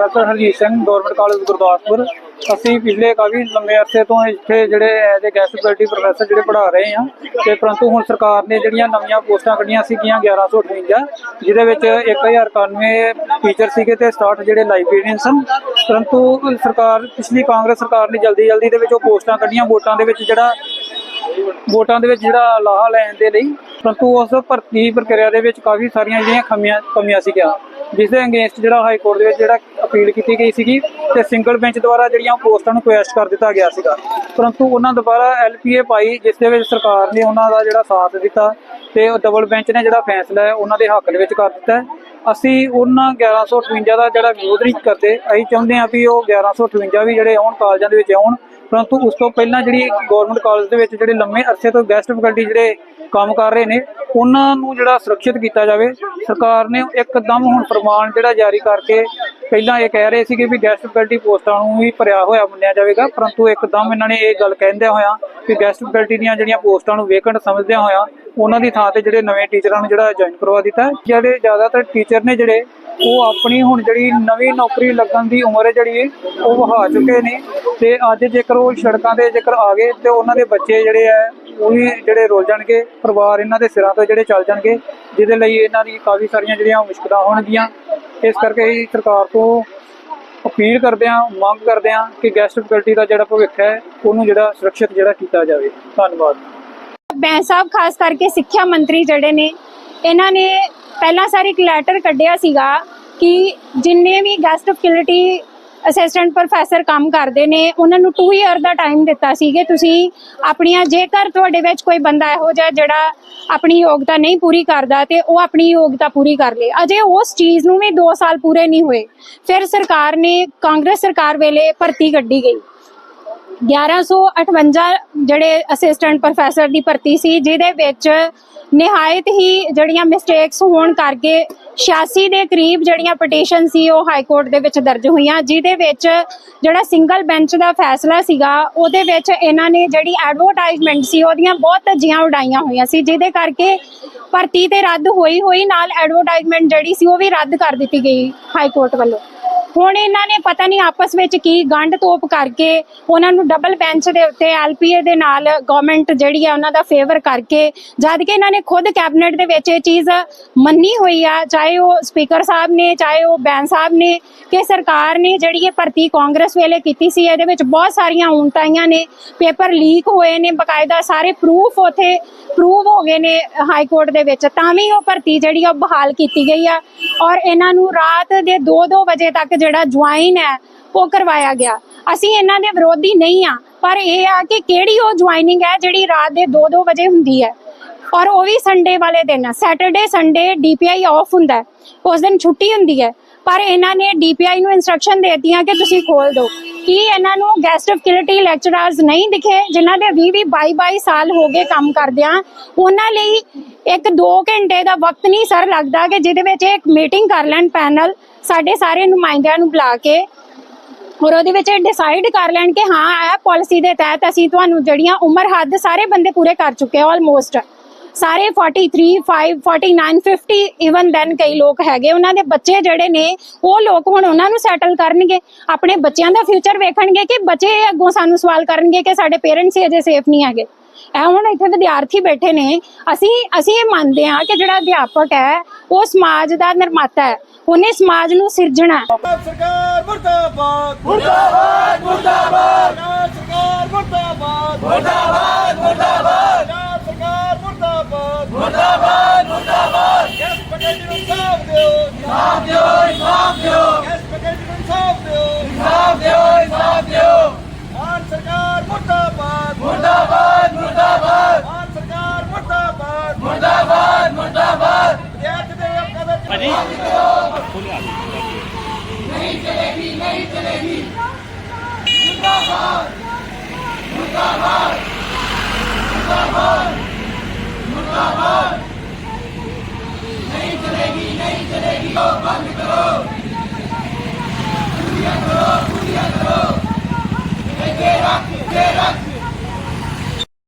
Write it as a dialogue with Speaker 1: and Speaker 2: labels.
Speaker 1: Professor Harjit Singh government college Gurdaspur. ਅਸੀਂ ਪਿਛਲੇ ਕਾਫੀ ਲੰਮੇ ਅਰਸੇ ਤੋਂ ਇੱਥੇ ਜਿਹੜੇ as a guest faculty professor ਜਿਹੜੇ ਪੜ੍ਹਾ ਰਹੇ ਹਾਂ ਤੇ ਪਰੰਤੂ ਹੁਣ ਸਰਕਾਰ ਨੇ ਜਿਹੜੀਆਂ ਨਵੀਆਂ ਪੋਸਟਾਂ ਕੱਢੀਆਂ ਸੀਗੀਆਂ 1158 ਜਿਹਦੇ ਵਿੱਚ 1091 ਟੀਚਰ ਸੀਗੇ ਤੇ 67 ਜਿਹੜੇ ਲਾਇਬ੍ਰੇਰੀਅਨ ਸਨ ਪਰੰਤੂ ਸਰਕਾਰ, ਪਿਛਲੀ ਕਾਂਗਰਸ ਸਰਕਾਰ ਨੇ ਜਲਦੀ ਜਲਦੀ ਦੇ ਵਿੱਚ ਉਹ ਪੋਸਟਾਂ ਕੱਢੀਆਂ, ਵੋਟਾਂ ਦੇ ਵਿੱਚ ਜਿਹੜਾ ਵੋਟਾਂ ਦੇ ਵਿੱਚ ਜਿਹੜਾ ਲਾਹਾ ਲੈਣ ਦੇ ਲਈ, ਪਰੰਤੂ ਉਸ ਭਰਤੀ ਪ੍ਰਕਿਰਿਆ ਦੇ ਵਿੱਚ ਕਾਫੀ ਸਾਰੀਆਂ ਜਿਹੜੀਆਂ ਖਮੀਆਂ, ਕਮੀਆਂ ਸੀਗੀਆਂ ਜਿਸ ਦੇ ਅਗੇਂਸਟ ਜਿਹੜਾ ਹਾਈ ਕੋਰਟ ਦੇ ਵਿੱਚ ਜਿਹੜਾ ਅਪੀਲ ਕੀਤੀ ਗਈ ਸੀਗੀ ਤੇ ਸਿੰਗਲ ਬੈਂਚ ਦੁਆਰਾ ਜਿਹੜੀਆਂ ਪੋਸਟਾਂ ਨੂੰ ਕੁਐਸਟ ਕਰ ਦਿੱਤਾ ਗਿਆ ਸੀਗਾ। ਪਰੰਤੂ ਉਹਨਾਂ ਦੁਬਾਰਾ ਐਲਪੀਏ ਪਾਈ ਜਿਸ ਦੇ ਵਿੱਚ ਸਰਕਾਰ ਨੇ ਉਹਨਾਂ ਦਾ ਜਿਹੜਾ ਸਾਥ ਦਿੱਤਾ ਤੇ ਉਹ ਡਬਲ ਬੈਂਚ ਨੇ ਜਿਹੜਾ ਫੈਸਲਾ ਹੈ, ਉਹਨਾਂ ਦੇ ਹੱਕ ਦੇ ਵਿੱਚ ਕਰ ਦਿੱਤਾ ਅਸੀਂ ਉਹਨਾਂ 1158 ਦਾ ਜਿਹੜਾ ਵਿਰੋਧ ਨਹੀਂ ਕਰਦੇ, ਅਸੀਂ ਚਾਹੁੰਦੇ ਹਾਂ ਵੀ ਉਹ 1158 ਵੀ ਜਿਹੜੇ ਆਉਣ, ਕਾਲਜਾਂ ਦੇ ਵਿੱਚ ਆਉਣ ਪਰੰਤੂ ਉਸ ਤੋਂ ਪਹਿਲਾਂ ਜਿਹੜੀ ਗਵਰਨਮੈਂਟ ਕਾਲਜ ਦੇ ਵਿੱਚ ਜਿਹੜੇ ਲੰਮੇ ਅਰਸੇ ਤੋਂ ਗੈਸਟ ਫੈਕਲਟੀ ਜਿਹੜੇ ਕੰਮ ਕਰ ਰਹੇ ਨੇ, ਉਹਨਾਂ ਨੂੰ ਜਿਹੜਾ ਸੁਰੱਖਿਅਤ ਕੀਤਾ ਜਾਵੇ। ਸਰਕਾਰ ਨੇ ਇੱਕਦਮ ਹੁਣ ਫਰਮਾਨ ਜਿਹੜਾ ਜਾਰੀ ਕਰਕੇ ਪਹਿਲਾਂ ਇਹ ਕਹਿ ਰਹੇ ਸੀਗੇ ਵੀ ਗੈਸਟ ਫੈਕਲਟੀ ਪੋਸਟਾਂ ਨੂੰ ਵੀ ਭਰਿਆ ਹੋਇਆ ਮੰਨਿਆ ਜਾਵੇਗਾ, ਪਰੰਤੂ ਇੱਕਦਮ ਇਹਨਾਂ ਨੇ ਇਹ ਗੱਲ ਕਹਿੰਦਿਆਂ ਹੋਇਆ ਕਿ ਗੈਸਟ ਫੈਕਲਟੀ ਦੀਆਂ ਜਿਹੜੀਆਂ ਪੋਸਟਾਂ ਨੂੰ ਵੇਕੈਂਟ ਸਮਝਦਿਆਂ ਹੋਇਆ ਉਹਨਾਂ ਦੀ ਥਾਂ ਤੇ ਜਿਹੜੇ ਨਵੇਂ ਟੀਚਰਾਂ ਨੂੰ ਜਿਹੜਾ ਜੁਆਇਨ ਕਰਵਾ ਦਿੱਤਾ ਜਿਹੜੇ ਜ਼ਿਆਦਾਤਰ ਟੀਚਰ ਨੇ ਜਿਹੜੇ, ਉਹ ਆਪਣੀ ਹੁਣ ਜਿਹੜੀ ਨਵੀਂ ਨੌਕਰੀ ਲੱਗਣ ਦੀ ਉਮਰ ਹੈ ਜਿਹੜੀ, ਉਹ ਵਹਾ ਚੁੱਕੇ ਨੇ। ਤੇ ਅੱਜ ਜੇਕਰ ਉਹ ਸੜਕਾਂ ਤੇ ਜੇਕਰ ਆ ਗਏ ਤੇ ਉਹਨਾਂ ਦੇ ਬੱਚੇ ਜਿਹੜੇ ਆ ਉਹ ਵੀ ਜਿਹੜੇ ਰੁੱਲ ਜਾਣਗੇ, ਪਰਿਵਾਰ ਇਹਨਾਂ ਦੇ ਸਿਰਾਂ ਤੋਂ ਜਿਹੜੇ ਚੱਲ ਜਾਣਗੇ, ਜਿਹਦੇ ਲਈ ਇਹਨਾਂ ਦੀ ਕਾਫੀ ਸਾਰੀਆਂ ਜਿਹੜੀਆਂ ਮੁਸ਼ਕਲਾਂ ਹੋਣਗੀਆਂ। ਇਸ ਕਰਕੇ ਹੀ ਸਰਕਾਰ ਤੋਂ ਅਪੀਲ ਕਰਦੇ ਹਾਂ, ਮੰਗ ਕਰਦੇ ਹਾਂ ਕਿ ਗੈਸਟ ਫੈਕਲਟੀ ਦਾ ਜਿਹੜਾ ਭਵਿੱਖ ਹੈ, ਉਹਨੂੰ ਜਿਹੜਾ ਸੁਰੱਖਿਅਤ ਜਿਹੜਾ ਕੀਤਾ ਜਾਵੇ। ਧੰਨਵਾਦ।
Speaker 2: ਬੈਂ ਸਾਹਿਬ ਖਾਸ ਕਰਕੇ ਸਿੱਖਿਆ ਮੰਤਰੀ ਜਿਹੜੇ ਨੇ, ਇਹਨਾਂ ਨੇ ਪਹਿਲਾਂ ਸਾਰ ਇੱਕ ਲੈਟਰ ਕੱਢਿਆ ਸੀਗਾ ਕਿ ਜਿੰਨੇ ਵੀ ਗੈਸਟ ਫੈਕਲਟੀ ਅਸਿਸਟੈਂਟ ਪ੍ਰੋਫੈਸਰ ਕੰਮ ਕਰਦੇ ਨੇ, ਉਹਨਾਂ ਨੂੰ 2 ਇਅਰ ਦਾ ਟਾਈਮ ਦਿੱਤਾ ਸੀਗੇ ਤੁਸੀਂ ਆਪਣੀਆਂ, ਜੇਕਰ ਤੁਹਾਡੇ ਵਿੱਚ ਕੋਈ ਬੰਦਾ ਇਹੋ ਜਿਹਾ ਜਿਹੜਾ ਆਪਣੀ ਯੋਗਤਾ ਨਹੀਂ ਪੂਰੀ ਕਰਦਾ ਤੇ ਉਹ ਆਪਣੀ ਯੋਗਤਾ ਪੂਰੀ ਕਰ ਲੇ। ਅਜੇ ਉਸ ਚੀਜ਼ ਨੂੰ ਵੀ 2 ਸਾਲ ਪੂਰੇ ਨਹੀਂ ਹੋਏ। ਫਿਰ ਸਰਕਾਰ ਨੇ, ਕਾਂਗਰਸ ਸਰਕਾਰ ਵੇਲੇ ਭਰਤੀ ਕੱਢੀ ਗਈ। 1158 ਜਿਹੜੇ ਅਸਿਸਟੈਂਟ ਪ੍ਰੋਫੈਸਰ ਦੀ ਭਰਤੀ ਸੀ, ਜਿਹਦੇ ਵਿੱਚ ਨਿਹਾਇਤ ਹੀ ਜਿਹੜੀਆਂ ਮਿਸਟੇਕਸ ਹੋਣ ਕਰਕੇ 86 ਦੇ ਕਰੀਬ ਜਿਹੜੀਆਂ ਪਟੀਸ਼ਨ ਸੀ, ਉਹ ਹਾਈ ਕੋਰਟ ਦੇ ਵਿੱਚ ਦਰਜ ਹੋਈਆਂ, ਜਿਹਦੇ ਵਿੱਚ ਜਿਹੜਾ ਸਿੰਗਲ ਬੈਂਚ ਦਾ ਫੈਸਲਾ ਸੀਗਾ, ਉਹਦੇ ਵਿੱਚ ਇਹਨਾਂ ਨੇ ਜਿਹੜੀ ਐਡਵਰਟਾਈਜ਼ਮੈਂਟ ਸੀ, ਉਹਦੀਆਂ ਬਹੁਤ ਧੱਜੀਆਂ ਉਡਾਈਆਂ ਹੋਈਆਂ ਸੀ, ਜਿਹਦੇ ਕਰਕੇ ਭਰਤੀ ਤੇ ਰੱਦ ਹੋਈ ਹੋਈ ਨਾਲ ਐਡਵਰਟਾਈਜ਼ਮੈਂਟ ਜਿਹੜੀ ਸੀ, ਉਹ ਵੀ ਰੱਦ ਕਰ ਦਿੱਤੀ ਗਈ ਹਾਈ ਕੋਰਟ ਵੱਲੋਂ। ਹੁਣ ਇਹਨਾਂ ਨੇ ਪਤਾ ਨਹੀਂ ਆਪਸ ਵਿੱਚ ਕੀ ਗੰਢ ਤੋਪ ਕਰਕੇ ਉਹਨਾਂ ਨੂੰ ਡਬਲ ਬੈਂਚ ਦੇ ਉੱਤੇ ਐਲਪੀਏ ਦੇ ਨਾਲ ਗਵਰਨਮੈਂਟ ਜਿਹੜੀ ਆ ਉਹਨਾਂ ਦਾ ਫੇਵਰ ਕਰਕੇ, ਜਦ ਕਿ ਇਹਨਾਂ ਨੇ ਖੁਦ ਕੈਬਨਿਟ ਦੇ ਵਿੱਚ ਇਹ ਚੀਜ਼ ਮੰਨੀ ਹੋਈ ਆ, ਚਾਹੇ ਉਹ ਸਪੀਕਰ ਸਾਹਿਬ ਨੇ, ਚਾਹੇ ਉਹ ਬੈਂਸ ਸਾਹਿਬ ਨੇ, ਕਿ ਸਰਕਾਰ ਨੇ ਜਿਹੜੀ ਇਹ ਭਰਤੀ ਕਾਂਗਰਸ ਵੇਲੇ ਕੀਤੀ ਸੀ, ਇਹਦੇ ਵਿੱਚ ਬਹੁਤ ਸਾਰੀਆਂ ਊਣਤਾਈਆਂ ਨੇ, ਪੇਪਰ ਲੀਕ ਹੋਏ ਨੇ, ਬਕਾਇਦਾ ਸਾਰੇ ਪ੍ਰੂਫ ਉਥੇ ਪ੍ਰੂਵ ਹੋ ਗਏ ਨੇ ਹਾਈ ਕੋਰਟ ਦੇ ਵਿੱਚ, ਤਾਂ ਵੀ ਉਹ ਭਰਤੀ ਜਿਹੜੀ ਆ ਉਹ ਬਹਾਲ ਕੀਤੀ ਗਈ ਆ। ਔਰ ਇਹਨਾਂ ਨੂੰ ਰਾਤ ਦੇ 2-2 ਵਜੇ ਤੱਕ ਜਿਹੜਾ ਜੁਆਇਨ ਹੈ, ਉਹ ਕਰਵਾਇਆ ਗਿਆ। ਅਸੀਂ ਇਹਨਾਂ ਦੇ ਵਿਰੋਧੀ ਨਹੀਂ ਆ ਪਰ ਇਹ ਆ ਕਿ ਕਿਹੜੀ ਉਹ ਜੁਆਇਨਿੰਗ ਹੈ ਜਿਹੜੀ ਰਾਤ ਦੇ 2-2 ਵਜੇ ਹੁੰਦੀ ਹੈ। ਔਰ ਉਹ ਵੀ ਸੰਡੇ ਵਾਲੇ ਦਿਨ ਸੈਟਰਡੇ ਸੰਡੇ ਡੀਪੀਆਈ ਆਫ ਹੁੰਦਾ ਹੈ। ਉਸ ਦਿਨ ਛੁੱਟੀ ਹੁੰਦੀ ਹੈ। ਪਰ ਇਹਨਾਂ ਨੇ ਡੀਪੀਆਈ ਨੂੰ ਇਨਸਟਰਕਸ਼ਨ ਦੇ ਦਿੱਤੀਆਂ ਕਿ ਤੁਸੀਂ ਖੋਲ ਦਿਓ। ਕੀ ਇਹਨਾਂ ਨੂੰ ਗੈਸਟ ਫੈਕਲਟੀ ਲੈਕਚਰਰਸ ਨਹੀਂ ਦਿਖੇ, ਜਿਨ੍ਹਾਂ ਦੇ 20 20 22 22 ਸਾਲ ਹੋ ਗਏ ਕੰਮ ਕਰਦਿਆਂ ਉਹਨਾਂ ਲਈ ਇੱਕ 2 ਘੰਟੇ ਦਾ ਵਕਤ ਨਹੀਂ ਸਰ ਲੱਗਦਾ ਕਿ ਜਿਹਦੇ ਵਿੱਚ ਇੱਕ ਮੀਟਿੰਗ ਕਰ ਲੈਣ ਪੈਨਲ ਸਾਡੇ ਸਾਰੇ ਨੁਮਾਇੰਦਿਆਂ ਨੂੰ ਬੁਲਾ ਕੇ ਔਰ ਉਹਦੇ ਵਿੱਚ ਡਿਸਾਈਡ ਕਰ ਲੈਣ ਕਿ ਹਾਂ ਇਹ ਪਾਲਿਸੀ ਦੇ ਤਹਿਤ ਅਸੀਂ ਤੁਹਾਨੂੰ ਜਿਹੜੀਆਂ ਉਮਰ ਹੱਦ ਸਾਰੇ ਬੰਦੇ ਪੂਰੇ ਕਰ ਚੁੱਕੇ ਆਲਮੋਸਟ ਸਾਰੇ 43 5 49 50 ਇਵਨ ਦੈਨ ਕਈ ਲੋਕ ਹੈਗੇ, ਉਹਨਾਂ ਦੇ ਬੱਚੇ ਜਿਹੜੇ ਨੇ, ਉਹ ਲੋਕ ਹੁਣ ਉਹਨਾਂ ਨੂੰ ਸੈਟਲ ਕਰਨਗੇ। ਆਪਣੇ ਬੱਚਿਆਂ ਦਾ ਫਿਊਚਰ ਵੇਖਣਗੇ ਕਿ ਬੱਚੇ ਅੱਗੋਂ ਸਾਨੂੰ ਸਵਾਲ ਕਰਨਗੇ ਕਿ ਸਾਡੇ ਪੇਰੈਂਟਸ ਹੀ ਅਜੇ ਸੇਫ ਨਹੀਂ ਹੈਗੇ। ਇਹ ਹੁਣ ਇੱਥੇ ਵਿਦਿਆਰਥੀ ਬੈਠੇ ਨੇ। ਅਸੀਂ ਅਸੀਂ ਇਹ ਮੰਨਦੇ ਹਾਂ ਕਿ ਜਿਹੜਾ ਅਧਿਆਪਕ ਹੈ, ਉਹ ਸਮਾਜ ਦਾ ਨਿਰਮਾਤਾ ਹੈ। ਉਹਨੇ ਸਮਾਜ ਨੂੰ ਸਿਰਜਣਾ
Speaker 3: ਸਰਕਾਰ ਮੁਰਦਾਬਾਦ। ਮੁਰਦਾਬਾਦ! ਪਕੜ ਨੂੰ ਸਾਫ਼ ਦਿਓ ਸਾਫ਼ ਦਿਓ ਸਾਫ਼ ਦਿਓ ਗੈਸ ਪਕੜ ਨੂੰ ਸਾਫ਼ ਦਿਓ ਸਾਫ਼ ਦਿਓ ਸਾਫ਼ ਦਿਓ ਮਾਨ ਸਰਕਾਰ ਮੁਰਦਾਬਾਦ ਮੁਰਦਾਬਾਦ ਮੁਰਦਾਬਾਦ ਮਾਨ ਸਰਕਾਰ ਮੁਰਦਾਬਾਦ ਮੁਰਦਾਬਾਦ ਮੁਰਦਾਬਾਦ ਵਿਦਿਆਰਥੀ ਦੇ ਹੱਕਾਂ ਦਾ ਜਵਾਬ ਦਿਓ ਖੁੱਲਿਆ ਨਹੀਂ ਚਲੇਗੀ ਨਹੀਂ ਚਲੇਗੀ ਮੁਰਦਾਬਾਦ ਮੁਰਦਾਬਾਦ ਮੁਰਦਾਬਾਦ ਮੁਰਦਾਬਾਦ Get up! Get up!